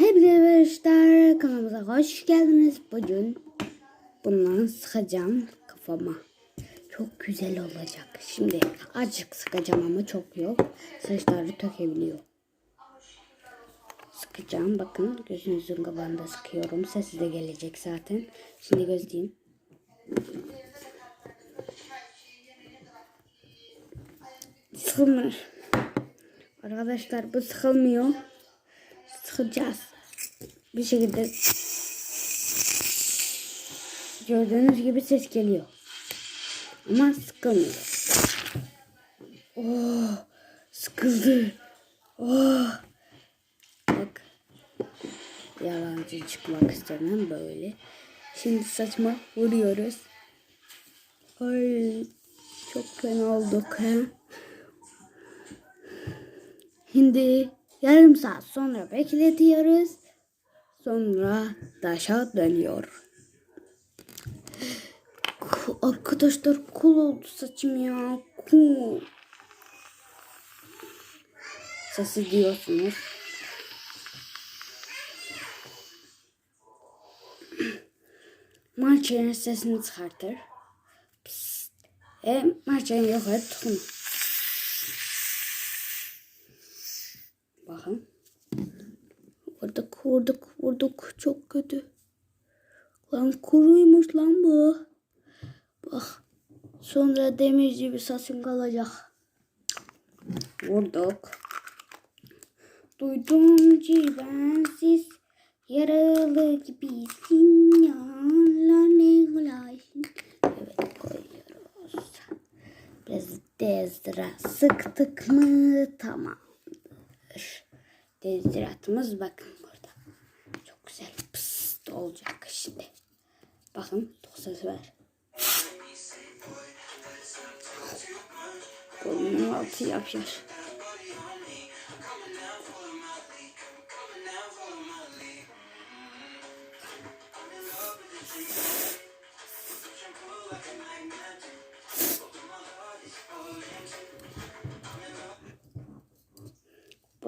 Hepinize arkadaşlar kanalımıza hoş geldiniz. Bugün bundan sıkacağım kafama. Çok güzel olacak. Şimdi azıcık sıkacağım ama çok yok. Saçları tökebiliyor. Sıkacağım. Bakın gözünüzün kapağında sıkıyorum. Sesi de gelecek zaten. Şimdi gözleyeyim. Sıkılmıyor. Arkadaşlar bu sıkılmıyor. Sıkacağız. Bir şekilde gördüğünüz gibi ses geliyor. Ama sıkılmıyor. Oh, sıkıldı. Oh. Bak. Yalancı çıkmak istemem böyle. Şimdi saçma vuruyoruz. Ay çok fena olduk ha. Şimdi yarım saat sonra bekletiyoruz. Sonra taşa dönüyor. Arkadaşlar kul oldu saçım ya. Kul. Sesi diyorsunuz. Marçenin sesini çıkartır. E, marçenin yok et. Bakın. Vurduk vurduk vurduk. Çok kötü. Lan kuruymuş lan bu. Bak. Sonra demir gibi saçım kalacak. Vurduk. Duydum ki bensiz yaralı gibisin ya. Lanet olayım. Evet koyuyoruz. Biraz dezdra sıktık mı tamam. Deziratımız bakın burada. Çok güzel pıst olacak şimdi. Bakın ses ver. Kolunun altı yapıyor.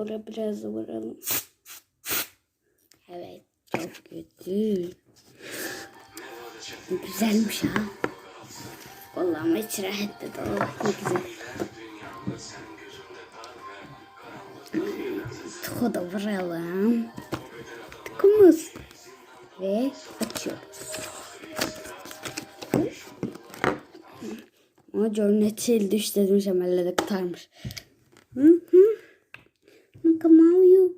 Buraya biraz vuralım. Evet çok kötü. Güzelmiş ha. Vallahi ama hiç rahat dedi. Allah ne güzel. Tuku da vuralım. Tukumuz. Ve açıyoruz. Ama Jornet düştü demiş ama kurtarmış. Hı hı. Makamauyu.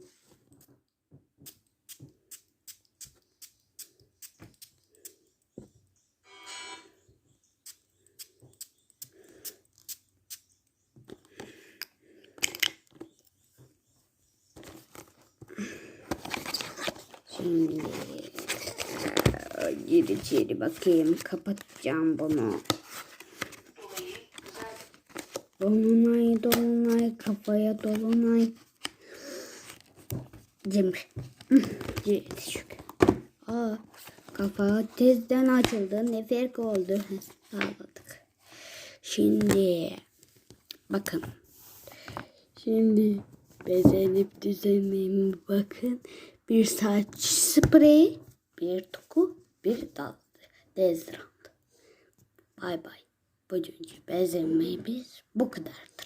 Şimdi gir içeri bakayım. Kapatacağım bunu. Dolunay dolunay kafaya dolunay. Cemil şükür. Aa, kafa tezden açıldı. Ne fark oldu? Sağladık. Şimdi bakın. Şimdi bezenip düzenleyeyim bakın. Bir saç spreyi, bir toku, bir dal. Dezrant. Bay bay. Bugünkü bezenmemiz bu kadardır.